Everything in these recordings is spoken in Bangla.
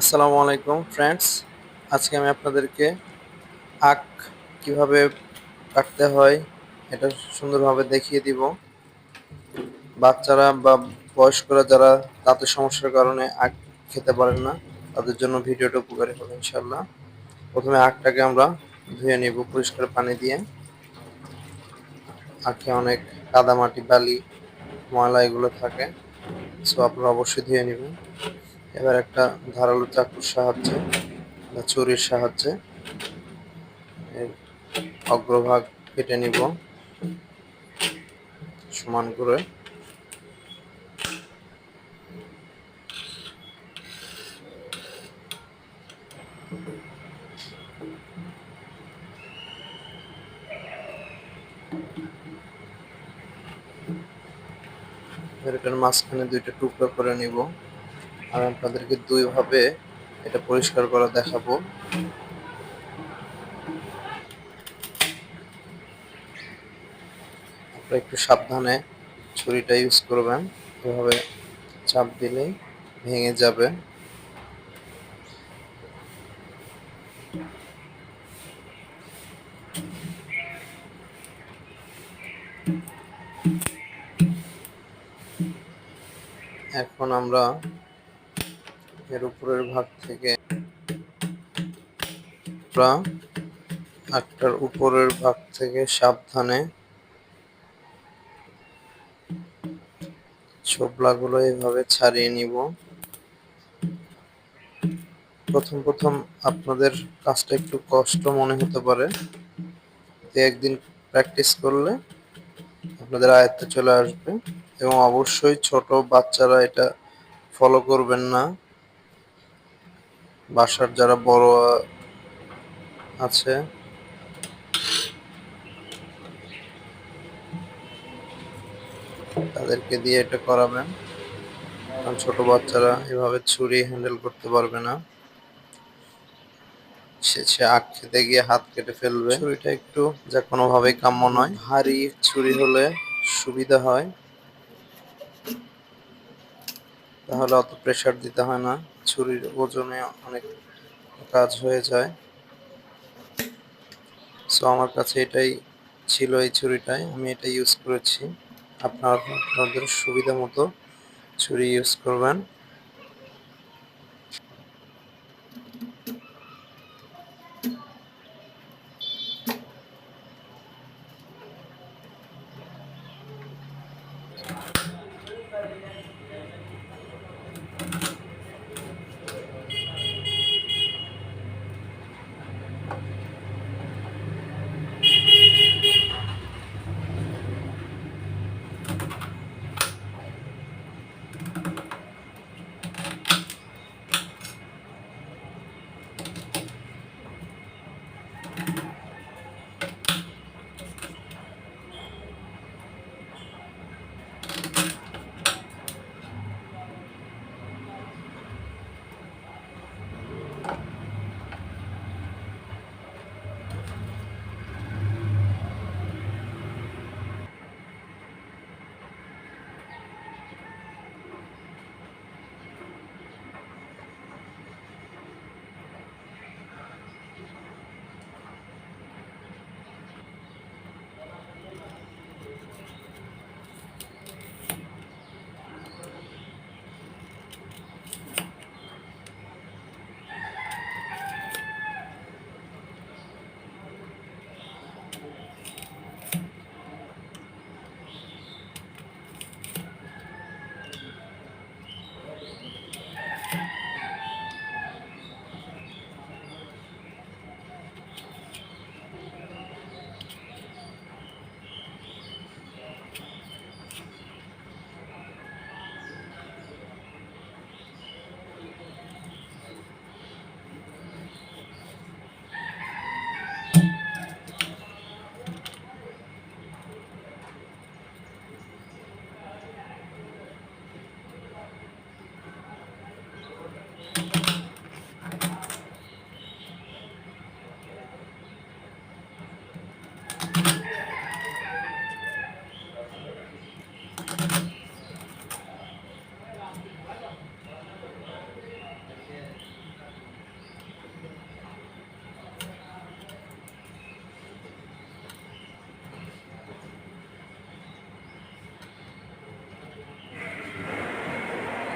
আসসালামু আলাইকুম ফ্রেন্ডস আজকে আমি আপনাদেরকে আখ কীভাবে কাটতে হয় এটা সুন্দরভাবে দেখিয়ে দিব। বাচ্চারা বা বয়স্করা যারা দাঁতের সমস্যার কারণে আখ খেতে পারেন না, তাদের জন্য ভিডিওটা উপকারী হবে ইনশাল্লাহ প্রথমে আখটাকে আমরা ধুয়ে নিব পরিষ্কার পানি দিয়ে। আখে অনেক কাদামাটি, বালি, ময়লা এগুলো থাকে সো আপনারা অবশ্যই ধুয়ে নেবেন। এবার একটা ধারালো চাকুর সাহায্যে বা ছুরির সাহায্যে এর অগ্রভাগ কেটে নিব। সমান করে। মাঝখানে দুইটা টুকরো করে নিব। আর আপনাদেরকে দুইভাবে এটা পরিষ্কার করা দেখাবো। আপনারা একটু সাবধানে ছুরিটা ইউজ করবেন। এভাবে চাপ দিলেই ভেঙে যাবে। এখন আমরা এর উপরের ভাগ থেকে আটটার উপরের ভাগ থেকে সাবধানে ছোবলাগুলো এইভাবে ছাড়িয়ে নিব। প্রথম প্রথম আপনাদের কাজটা একটু কষ্ট মনে হতে পারে। একদিন প্র্যাকটিস করলে আপনাদের আয়ত্তে চলে আসবে এবং অবশ্যই ছোট বাচ্চারা এটা ফলো করবেন না। বাসার যারা বড় আছে। তাদেরকে দিয়ে এটা করাবেন। কারণ ছোট বাচ্চারা এভাবে ছুরি হ্যান্ডেল করতে পারবে না। সে আখ খেতে গিয়ে হাত কেটে ফেলবে। ছুরিটা একটু যা কোনোভাবেই কাম্য নয়। ভারী ছুরি হলে সুবিধা হয়। তাহলে অত প্রেশার দিতে হয় না। ছুরির ওজনে অনেক কাজ হয়ে যায়। সো আমার কাছে এটাই ছিল এই ছুরিটাই। আমি এটা ইউজ করেছি। আপনারা, আপনাদের সুবিধা মতো ছুরি ইউজ করবেন।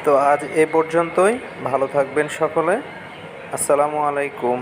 তো আজ এ পর্যন্তই। ভালো থাকবেন সকলে। আসসালামু আলাইকুম।